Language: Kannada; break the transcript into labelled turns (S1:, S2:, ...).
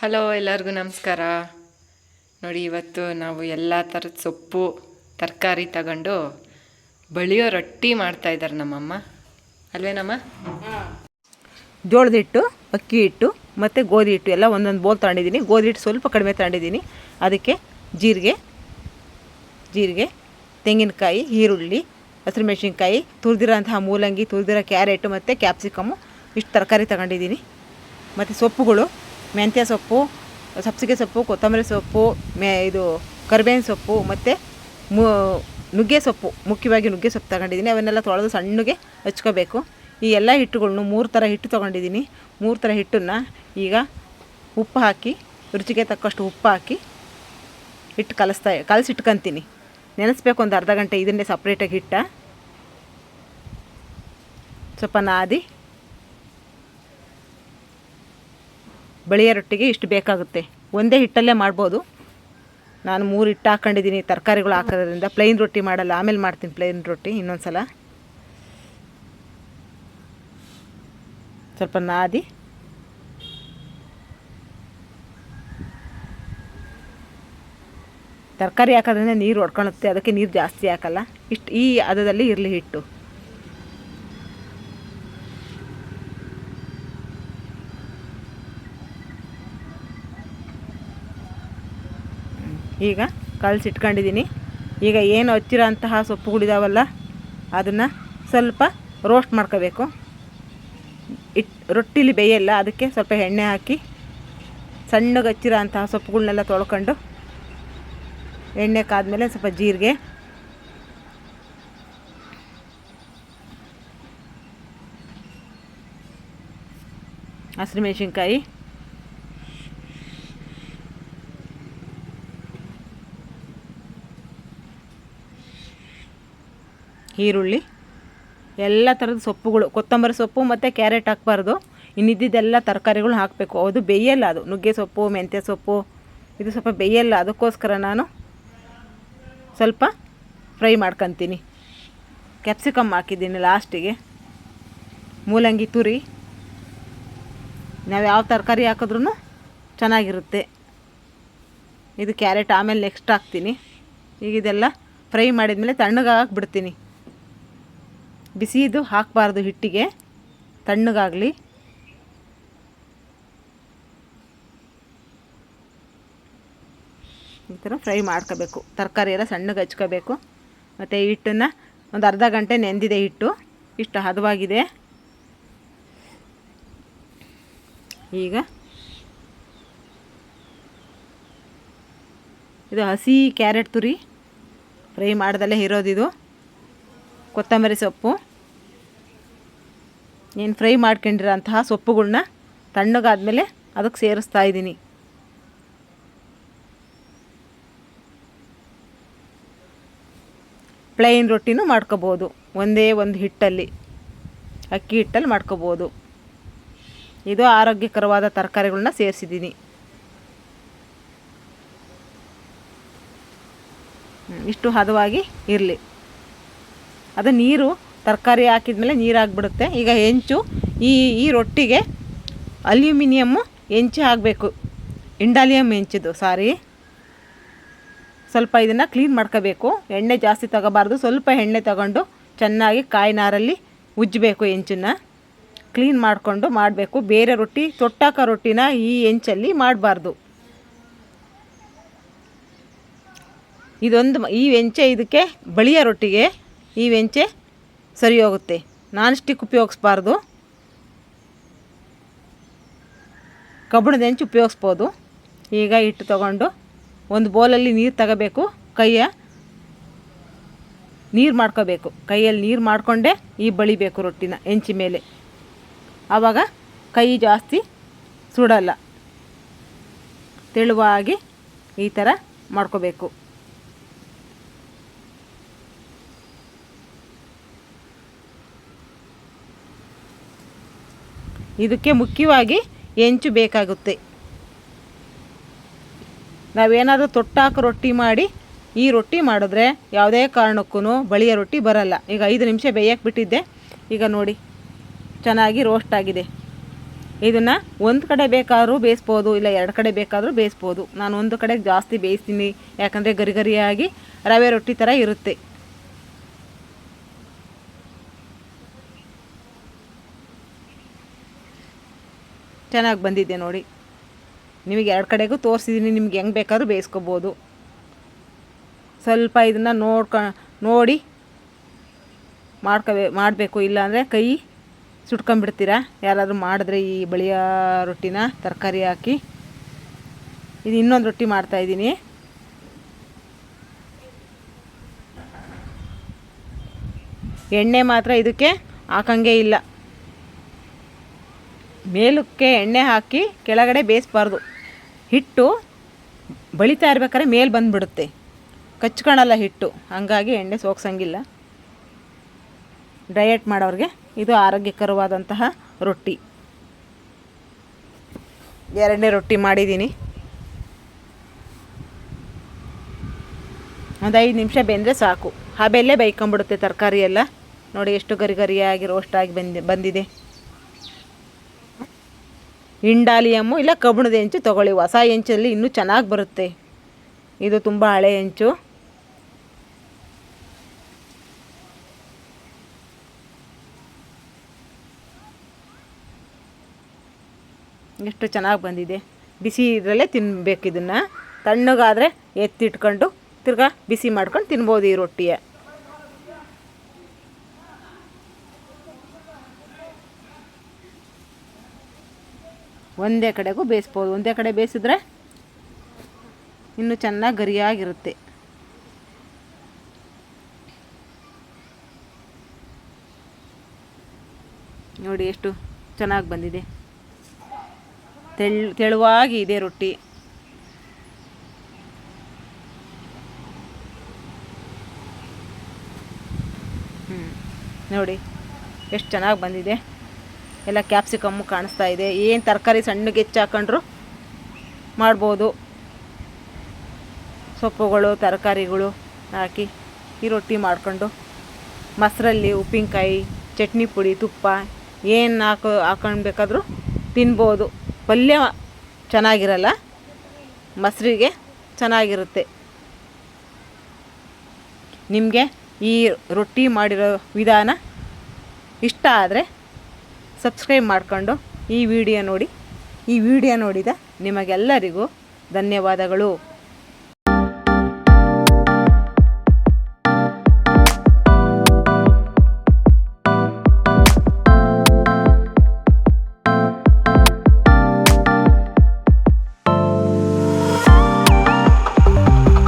S1: ಹಲೋ ಎಲ್ಲರಿಗೂ ನಮಸ್ಕಾರ. ನೋಡಿ, ಇವತ್ತು ನಾವು ಎಲ್ಲ ಥರದ ಸೊಪ್ಪು, ತರಕಾರಿ ತಗೊಂಡು ಬಳಿಯೋ ರೊಟ್ಟಿ ಮಾಡ್ತಾ ಇದ್ದಾರೆ ನಮ್ಮಮ್ಮ. ಅಲ್ವೇನಮ್ಮ
S2: ಜೋಳದ ಹಿಟ್ಟು, ಅಕ್ಕಿ ಹಿಟ್ಟು, ಮತ್ತು ಗೋಧಿ ಹಿಟ್ಟು ಎಲ್ಲ ಒಂದೊಂದು ಬೋಲ್ ತಗೊಂಡಿದ್ದೀನಿ. ಗೋಧಿ ಹಿಟ್ಟು ಸ್ವಲ್ಪ ಕಡಿಮೆ ತಗೊಂಡಿದ್ದೀನಿ. ಅದಕ್ಕೆ ಜೀರಿಗೆ ಜೀರಿಗೆ, ತೆಂಗಿನಕಾಯಿ, ಈರುಳ್ಳಿ, ಹಸಿರು ಮೆಣಸಿನ್ಕಾಯಿ ತುರಿದಿರೋಂತಹ ಮೂಲಂಗಿ, ತುರಿದಿರೋ ಕ್ಯಾರೆಟು ಮತ್ತು ಕ್ಯಾಪ್ಸಿಕಮ್ಮು ಇಷ್ಟು ತರಕಾರಿ ತಗೊಂಡಿದ್ದೀನಿ. ಮತ್ತು ಸೊಪ್ಪುಗಳು. ಮೆಂತ್ಯ ಸೊಪ್ಪು ಸಬ್ಸಿಗೆ ಸೊಪ್ಪು, ಕೊತ್ತಂಬರಿ ಸೊಪ್ಪು, ಮೆ, ಇದು ಕರಿಬೇವಿನ ಸೊಪ್ಪು, ಮತ್ತು ಮು, ನುಗ್ಗೆ ಸೊಪ್ಪು, ಮುಖ್ಯವಾಗಿ ನುಗ್ಗೆ ಸೊಪ್ಪು ತಗೊಂಡಿದ್ದೀನಿ. ಅವನ್ನೆಲ್ಲ ತೊಳೆದು ಸಣ್ಣಗೆ ಹಚ್ಕೋಬೇಕು. ಈ ಎಲ್ಲ ಹಿಟ್ಟುಗಳನ್ನು ಮೂರು ಥರ ಹಿಟ್ಟು ತೊಗೊಂಡಿದ್ದೀನಿ. ಮೂರು ಥರ ಹಿಟ್ಟನ್ನು ಈಗ ಉಪ್ಪು ಹಾಕಿ, ರುಚಿಗೆ ತಕ್ಕಷ್ಟು ಉಪ್ಪು ಹಾಕಿ ಹಿಟ್ಟು ಕಲಿಸ್ತಾ ಕಲಸಿಟ್ಕೊಂತೀನಿ ನೆನೆಸ್ಬೇಕು ಒಂದು ಅರ್ಧ ಗಂಟೆ, ಇದನ್ನೇ ಸಪ್ರೇಟಾಗಿ ಹಿಟ್ಟ. ಸ್ವಲ್ಪ ನಾದಿ ಬಳಿಯ ರೊಟ್ಟಿಗೆ ಇಷ್ಟು ಬೇಕಾಗುತ್ತೆ. ಒಂದೇ ಹಿಟ್ಟಲ್ಲೇ ಮಾಡ್ಬೋದು. ನಾನು ಮೂರು ಹಿಟ್ಟು ಹಾಕ್ಕೊಂಡಿದ್ದೀನಿ ತರಕಾರಿಗಳು ಹಾಕೋದ್ರಿಂದ. ಪ್ಲೈನ್ ರೊಟ್ಟಿ ಮಾಡಲ್ಲ, ಆಮೇಲೆ ಮಾಡ್ತೀನಿ ಪ್ಲೈನ್ ರೊಟ್ಟಿ ಇನ್ನೊಂದು ಸಲ ಸ್ವಲ್ಪ ನಾದಿ. ತರಕಾರಿ ಹಾಕೋದ್ರಿಂದ ನೀರು ಹೊಡ್ಕೊಳುತ್ತೆ, ಅದಕ್ಕೆ ನೀರು ಜಾಸ್ತಿ ಹಾಕಲ್ಲ. ಇಷ್ಟು ಈ ಹದದಲ್ಲಿ ಇರಲಿ ಹಿಟ್ಟು. ಈಗ ಕಲಸಿಟ್ಕೊಂಡಿದ್ದೀನಿ. ಈಗ ಏನು ಹಚ್ಚಿರೋ ಅಂತಹ ಸೊಪ್ಪುಗಳಿದಾವಲ್ಲ, ಅದನ್ನು ಸ್ವಲ್ಪ ರೋಸ್ಟ್ ಮಾಡ್ಕೋಬೇಕು. ಇಟ್, ರೊಟ್ಟಿಲಿ ಬೇಯಲ್ಲ, ಅದಕ್ಕೆ ಸ್ವಲ್ಪ ಎಣ್ಣೆ ಹಾಕಿ ಸಣ್ಣಗೆ ಹಚ್ಚಿರೋ ಅಂತಹ ಸೊಪ್ಪುಗಳನ್ನೆಲ್ಲ ತೊಳ್ಕೊಂಡು ಎಣ್ಣೆ ಕಾದ್ಮೇಲೆ ಸ್ವಲ್ಪ ಜೀರಿಗೆ, ಹಸಿರು ಮೆಣಸಿನ್ಕಾಯಿ ಈರುಳ್ಳಿ, ಎಲ್ಲ ಥರದ ಸೊಪ್ಪುಗಳು, ಕೊತ್ತಂಬರಿ ಸೊಪ್ಪು ಮತ್ತು ಕ್ಯಾರೆಟ್ ಹಾಕ್ಬಾರ್ದು. ಇನ್ನಿದ್ದಿದ್ದೆಲ್ಲ ತರಕಾರಿಗಳು ಹಾಕಬೇಕು. ಅದು ಬೇಯಲ್ಲ ಅದು. ನುಗ್ಗೆ ಸೊಪ್ಪು, ಮೆಂತ್ಯ ಸೊಪ್ಪು, ಇದು ಸ್ವಲ್ಪ ಬೇಯಲ್ಲ. ಅದಕ್ಕೋಸ್ಕರ ನಾನು ಸ್ವಲ್ಪ ಫ್ರೈ ಮಾಡ್ಕೊತೀನಿ. ಕ್ಯಾಪ್ಸಿಕಮ್ ಹಾಕಿದ್ದೀನಿ ಲಾಸ್ಟಿಗೆ. ಮೂಲಂಗಿ ತುರಿ. ನಾವು ಯಾವ ತರಕಾರಿ ಹಾಕಿದ್ರೂ ಚೆನ್ನಾಗಿರುತ್ತೆ. ಇದು ಕ್ಯಾರೆಟ್ ಆಮೇಲೆ ನೆಕ್ಸ್ಟ್ ಹಾಕ್ತೀನಿ. ಈಗ ಇದೆಲ್ಲ ಫ್ರೈ ಮಾಡಿದ್ಮೇಲೆ ತಣ್ಣಗೆ ಹಾಕ್ಬಿಡ್ತೀನಿ ಬಿಸಿದು ಹಾಕಬಾರ್ದು ಹಿಟ್ಟಿಗೆ, ತಣ್ಣಗಾಗಲಿ. ಈ ಥರ ಫ್ರೈ ಮಾಡ್ಕೋಬೇಕು. ತರಕಾರಿ ಎಲ್ಲ ಸಣ್ಣಗೆ ಹಚ್ಕೋಬೇಕು. ಮತ್ತು ಹಿಟ್ಟನ್ನು ಒಂದು ಅರ್ಧ ಗಂಟೆ ನೆಂದಿದೆ ಹಿಟ್ಟು. ಇಷ್ಟು ಹದವಾಗಿದೆ. ಈಗ ಇದು ಹಸಿ ಕ್ಯಾರೆಟ್ ತುರಿ. ಫ್ರೈ ಮಾಡ್ದಲ್ಲೇ ಇರೋದಿದು. ಕೊತ್ತಂಬರಿ ಸೊಪ್ಪು. ಏನು ಫ್ರೈ ಮಾಡ್ಕೊಂಡಿರೋಂತಹ ಸೊಪ್ಪುಗಳನ್ನ ತಣ್ಣಗಾದಮೇಲೆ ಅದಕ್ಕೆ ಸೇರಿಸ್ತಾ ಇದ್ದೀನಿ. ಪ್ಲೈನ್ ರೊಟ್ಟಿನೂ ಮಾಡ್ಕೋಬೋದು. ಒಂದೇ ಒಂದು ಹಿಟ್ಟಲ್ಲಿ. ಅಕ್ಕಿ ಹಿಟ್ಟಲ್ಲಿ ಮಾಡ್ಕೋಬೋದು. ಇದು ಆರೋಗ್ಯಕರವಾದ ತರಕಾರಿಗಳನ್ನ ಸೇರಿಸಿದ್ದೀನಿ. ಇಷ್ಟು ಹದವಾಗಿ ಇರಲಿ. ಅದು ನೀರು ತರಕಾರಿ ಹಾಕಿದ್ಮೇಲೆ ನೀರು ಆಗಿಬಿಡುತ್ತೆ ಈಗ ಹೆಂಚು, ಈ ಈ ರೊಟ್ಟಿಗೆ ಅಲ್ಯೂಮಿನಿಯಮ್ಮು ಹೆಂಚು ಆಗಬೇಕು ಇಂಡಾಲಿಯಮ್ ಹೆಂಚಿದ್ದು ಸಾರಿ. ಸ್ವಲ್ಪ ಇದನ್ನು ಕ್ಲೀನ್ ಮಾಡ್ಕೋಬೇಕು. ಎಣ್ಣೆ ಜಾಸ್ತಿ ತಗೋಬಾರ್ದು. ಸ್ವಲ್ಪ ಎಣ್ಣೆ ತಗೊಂಡು ಚೆನ್ನಾಗಿ ಕಾಯಿ ನಾರಲ್ಲಿ ಉಜ್ಜಬೇಕು ಹೆಂಚನ್ನು. ಕ್ಲೀನ್ ಮಾಡಿಕೊಂಡು ಮಾಡಬೇಕು. ಬೇರೆ ರೊಟ್ಟಿ, ತೊಟ್ಟಾಕ ರೊಟ್ಟಿನ ಈ ಹೆಂಚಲ್ಲಿ ಮಾಡಬಾರ್ದು. ಇದೊಂದು ಈ ವೆಂಚೆ ಇದಕ್ಕೆ ಬಳಿಯ ರೊಟ್ಟಿಗೆ, ಈ ಹೆಂಚೆ ಸರಿ ಹೋಗುತ್ತೆ. ನಾನ್ ಸ್ಟಿಕ್ ಉಪಯೋಗಿಸ್ಬಾರ್ದು. ಕಬ್ಬಿಣದ ಹೆಂಚು ಉಪಯೋಗಿಸ್ಬೋದು. ಈಗ ಹಿಟ್ಟು ತಗೊಂಡು ಒಂದು ಬೋಲಲ್ಲಿ ನೀರು ತಗೋಬೇಕು. ಕೈಯ ನೀರು ಮಾಡ್ಕೋಬೇಕು. ಕೈಯಲ್ಲಿ ನೀರು ಮಾಡಿಕೊಂಡೇ ಈ ಬಳಿಬೇಕು ರೊಟ್ಟಿನ ಹೆಂಚಿ ಮೇಲೆ. ಆವಾಗ ಕೈ ಜಾಸ್ತಿ ಸುಡಲ್ಲ. ತೆಳುವಾಗಿ ಈ ಥರ ಮಾಡ್ಕೋಬೇಕು. ಇದಕ್ಕೆ ಮುಖ್ಯವಾಗಿ ಹೆಂಚು ಬೇಕಾಗುತ್ತೆ. ನಾವೇನಾದರೂ ತೊಟ್ಟಾಕ ರೊಟ್ಟಿ ಮಾಡಿ, ಈ ರೊಟ್ಟಿ ಮಾಡಿದ್ರೆ ಯಾವುದೇ ಕಾರಣಕ್ಕೂ ಬಳಿಯ ರೊಟ್ಟಿ ಬರಲ್ಲ. ಈಗ ಐದು ನಿಮಿಷ ಬೇಯಕ್ಕೆ ಬಿಟ್ಟಿದ್ದೆ. ಈಗ ನೋಡಿ, ಚೆನ್ನಾಗಿ ರೋಸ್ಟ್ ಆಗಿದೆ. ಇದನ್ನು ಒಂದು ಕಡೆ ಬೇಕಾದರೂ ಬೇಯಿಸ್ಬೋದು, ಇಲ್ಲ ಎರಡು ಕಡೆ ಬೇಕಾದರೂ ಬೇಯಿಸ್ಬೋದು. ನಾನು ಒಂದು ಕಡೆ ಜಾಸ್ತಿ ಬೇಯಿಸ್ತೀನಿ, ಯಾಕಂದರೆ ಗರಿಗರಿಯಾಗಿ ರವೆ ರೊಟ್ಟಿ ಥರ ಇರುತ್ತೆ. ಚೆನ್ನಾಗಿ ಬಂದಿದೆ ನೋಡಿ. ನಿಮಗೆ ಎರಡು ಕಡೆಗೂ ತೋರಿಸಿದ್ದೀನಿ, ನಿಮ್ಗೆ ಹೆಂಗೆ ಬೇಕಾದ್ರೂ ಬೇಯಿಸ್ಕೊಬೋದು. ಸ್ವಲ್ಪ ಇದನ್ನು ನೋಡ್ಕ, ನೋಡಿ. ಮಾಡ್ಕೋಬೇ, ಮಾಡಬೇಕು, ಇಲ್ಲಾಂದರೆ ಕೈ ಸುಟ್ಕೊಂಬಿಡ್ತೀರಾ ಯಾರಾದರೂ ಮಾಡಿದ್ರೆ ಈ ಬಳಿಯ ರೊಟ್ಟಿನ ತರಕಾರಿ ಹಾಕಿ. ಇದು ಇನ್ನೊಂದು ರೊಟ್ಟಿ ಮಾಡ್ತಾಯಿದ್ದೀನಿ ಎಣ್ಣೆ ಮಾತ್ರ ಇದಕ್ಕೆ ಹಾಕಂಗೆ ಇಲ್ಲ. ಮೇಲಕ್ಕೆ ಎಣ್ಣೆ ಹಾಕಿ ಕೆಳಗಡೆ ಬೇಯಿಸ್ಬಾರ್ದು. ಹಿಟ್ಟು ಬಳಿತಾ ಇರ್ಬೇಕಾದ್ರೆ ಮೇಲೆ ಬಂದುಬಿಡುತ್ತೆ. ಕಚ್ಕೊಳಲ್ಲ ಹಿಟ್ಟು. ಹಾಗಾಗಿ ಎಣ್ಣೆ ಸೋಗ್ಸಂಗಿಲ್ಲ ಡಯಟ್ ಮಾಡೋರಿಗೆ ಇದು ಆರೋಗ್ಯಕರವಾದಂತಹ ರೊಟ್ಟಿ. ಎರಡನೇ ರೊಟ್ಟಿ ಮಾಡಿದ್ದೀನಿ. ಒಂದು ಐದು ನಿಮಿಷ ಬೆಂದರೆ ಸಾಕು. ಹಬೆಲ್ಲೇ ಬೈಕೊಂಬಿಡುತ್ತೆ ತರಕಾರಿ ಎಲ್ಲ. ನೋಡಿ ಎಷ್ಟು ಗರಿ ಗರಿಯಾಗಿ ರೋಸ್ಟಾಗಿ ಬಂದಿ, ಬಂದಿದೆ. ಇಂಡಾಲಿಯಮ್ಮು ಇಲ್ಲ ಕಬ್ಬಿಣದ ಹೆಂಚು ತೊಗೊಳ್ಳಿ. ಹೊಸ ಹೆಂಚಲ್ಲಿ ಇನ್ನೂ ಚೆನ್ನಾಗಿ ಬರುತ್ತೆ. ಇದು ತುಂಬ ಹಳೆ ಹೆಂಚು. ಎಷ್ಟು ಚೆನ್ನಾಗಿ ಬಂದಿದೆ. ಬಿಸಿ ಇದರಲ್ಲೇ ತಿನ್ನಬೇಕು ಇದನ್ನು. ತಣ್ಣಗಾದರೆ ಎತ್ತಿಟ್ಕೊಂಡು ತಿರ್ಗಾ ಬಿಸಿ ಮಾಡ್ಕೊಂಡು ತಿನ್ಬೋದು ಈ ರೊಟ್ಟಿಯ. ಒಂದೇ ಕಡೆಗೂ ಬೇಯಿಸ್ಬೋದು. ಒಂದೇ ಕಡೆ ಬೇಯಿಸಿದ್ರೆ ಇನ್ನೂ ಚೆನ್ನಾಗಿ ಗರಿಯಾಗಿರುತ್ತೆ. ನೋಡಿ ಎಷ್ಟು ಚೆನ್ನಾಗಿ ಬಂದಿದೆ. ತೆಳ್, ತೆಳುವಾಗಿ ಇದೆ ರೊಟ್ಟಿ. ಹ್ಞೂ ನೋಡಿ, ಎಷ್ಟು ಚೆನ್ನಾಗಿ ಬಂದಿದೆ. ಎಲ್ಲ ಕ್ಯಾಪ್ಸಿಕಮ್ಮು ಕಾಣಿಸ್ತಾ ಇದೆ. ಏನು ತರಕಾರಿ ಸಣ್ಣಗೆ ಹೆಚ್ಚು ಹಾಕೊಂಡ್ರು ಮಾಡ್ಬೋದು. ಸೊಪ್ಪುಗಳು, ತರಕಾರಿಗಳು ಹಾಕಿ ಈ ರೊಟ್ಟಿ ಮಾಡ್ಕೊಂಡು ಮೊಸರಲ್ಲಿ ಉಪ್ಪಿನಕಾಯಿ, ಚಟ್ನಿ ಪುಡಿ, ತುಪ್ಪ ಏನು ಹಾಕೋ, ಹಾಕೊಂಡ್ಬೇಕಾದ್ರೂ ತಿನ್ಬೋದು. ಪಲ್ಯ ಚೆನ್ನಾಗಿರಲ್ಲ, ಮೊಸರಿಗೆ ಚೆನ್ನಾಗಿರುತ್ತೆ. ನಿಮಗೆ ಈ ರೊಟ್ಟಿ ಮಾಡಿರೋ ವಿಧಾನ ಇಷ್ಟ ಆದರೆ ಸಬ್ಸ್ಕ್ರೈಬ್ ಮಾಡಿಕೊಂಡು ಈ ವಿಡಿಯೋ ನೋಡಿ. ಈ ವಿಡಿಯೋ ನೋಡಿದ ನಿಮಗೆಲ್ಲರಿಗೂ ಧನ್ಯವಾದಗಳು.